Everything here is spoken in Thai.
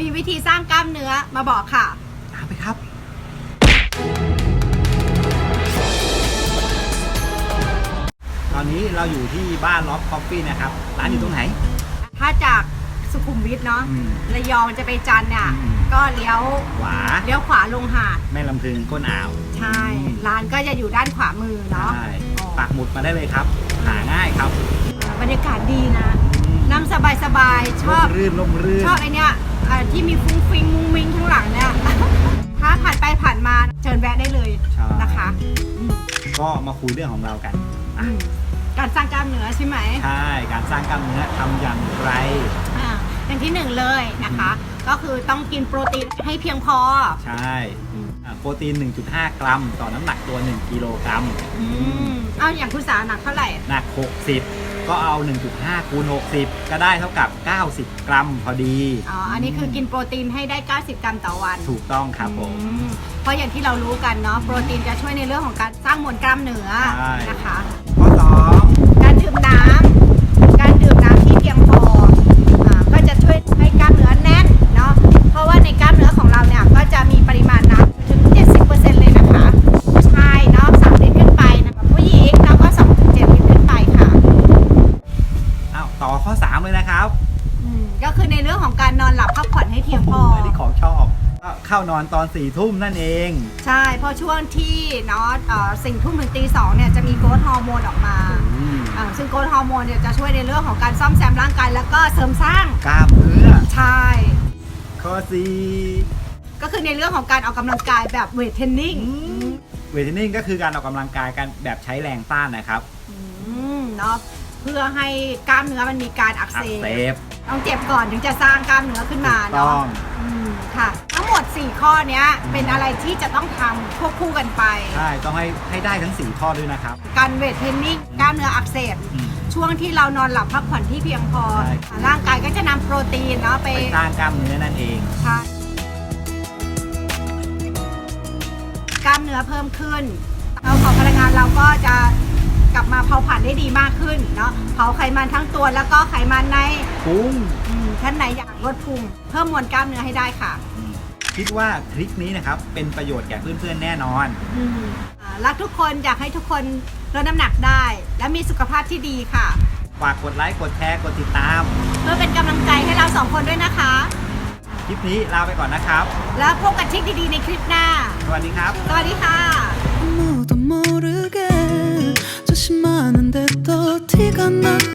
มีวิธีสร้างกล้ามเนื้อมาบอกค่ะ ตามไปครับ ตอนนี้เราอยู่ที่บ้านล็อบคอฟฟี่นะครับ ร้านอยู่ตรงไหน ถ้าจากสุขุมวิทเนาะอืมระยองจะไปจันทร์เนี่ยอืม ก็เลี้ยวขวาเลี้ยวขวาลงหาดแม่ลำพึงก้นอ่าว ใช่ร้านก็จะอยู่ด้านขวามือเนาะ ใช่อ๋อ ปักหมุดมาได้เลยครับ หาง่ายครับบรรยากาศดีนะนั่งสบายๆชอบ ร่มรื่นลมรื่น ชอบไอเนี้ย อ่าที่มีฟุ้งฟิงมุ้งมิงข้างหลังเนี่ย ถ้าผ่านไปผ่านมาเชิญแวะได้เลยใช่นะคะอืมก็มาคุยเรื่องของเรากัน อืมการสร้างกล้ามเนื้อใช่ไหม ใช่ การสร้างกล้ามเนื้อทำอย่างไร อ่าอย่างที่หนึ่งเลยนะคะ ก็คือต้องกินโปรตีนให้เพียงพอ ใช่อืมอ่าโปรตีน 1.5 กรัม ต่อน้ำหนักตัว 1 กิโลกรัมอืมเอาอย่างคุณสาหนักเท่าไหร่ หนัก 60 ก็เอา 1.5 คูณ 60 ก็ได้เท่ากับ 90 กรัมพอดีอ๋อ อันนี้คือกินโปรตีนให้ได้ 90 กรัมต่อวัน ถูกต้องครับผม อืมเพราะอย่างที่เรารู้กันเนาะ โปรตีนจะช่วยในเรื่องของการสร้างมวลกล้ามเนื้อใช่ นะคะ ข้อการดื่มน้ำ ในเรื่องของการนอนหลับพักผ่อนให้เพียงพออันนี้ของชอบก็เข้านอนตอน4ทุ่มนั่นเอง ใช่เพราะช่วงที่เนาะเอ่อสิ่งทุ่มถึงตีสองเนี่ยจะมีโกรทฮอร์โมนออกมาอืมอ่าซึ่งโกรทฮอร์โมนเนี่ยจะช่วยในเรื่องของการซ่อมแซมร่างกายแล้วก็เสริมสร้างกล้ามเนื้อใช่ข้อก็คือในเรื่องของการออกกำลังกายแบบเวทเทรนนิ่ง4เวทเทรนนิ่งก็คือการออกกำลังกายกันแบบใช้แรงต้านนะครับอืมเนาะเพื่อให้กล้ามเนื้อมันมีการอักอัเสกเสบบ ต้องเจ็บก่อนถึงจะสร้างกล้ามเนื้อขึ้นมาต้เนาะอง อืมค่ะ ทั้งหมด 4 ข้อเนี้ยเป็นอะไรที่จะต้องทำควบคู่กันไป ใช่ ต้องให้ให้ได้ทั้ง 4 ข้อด้วยนะครับ การเวทเทรนนิ่งกล้ามเนื้ออักเสบ อืม ช่วงที่เรานอนหลับพักผ่อนที่เพียงพอ ใช่ ร่างกายก็จะนำโปรตีนเนาะไปไปสร้างกล้ามเนื้อนั่นเองใช่กล้ามเนื้อเพิ่มขึ้นเราของพลังงานเราก็จะ ได้ดีมากขึ้นเนาะเผาไขมันทั้งตัวแล้วก็ไขมันในปุ้งอืมท่านไหนอยากลดพุงเพิ่มมวลกล้ามเนื้อให้ได้ค่ะอืมคิดว่าทริคนี้นะครับ เป็นประโยชน์แก่เพื่อนๆแน่นอน อืมอ่ารักทุกคนอยากให้ทุกคนลดน้ำหนักได้ และมีสุขภาพที่ดีค่ะ ฝากกดไลค์กดแชร์กดติดตาม เพื่อเป็นกำลังใจให้เราสองคนด้วยนะคะ คลิปนี้ลาไปก่อนนะครับ แล้วพบกันทริคดีๆในคลิปหน้า สวัสดีครับ สวัสดีค่ะ아무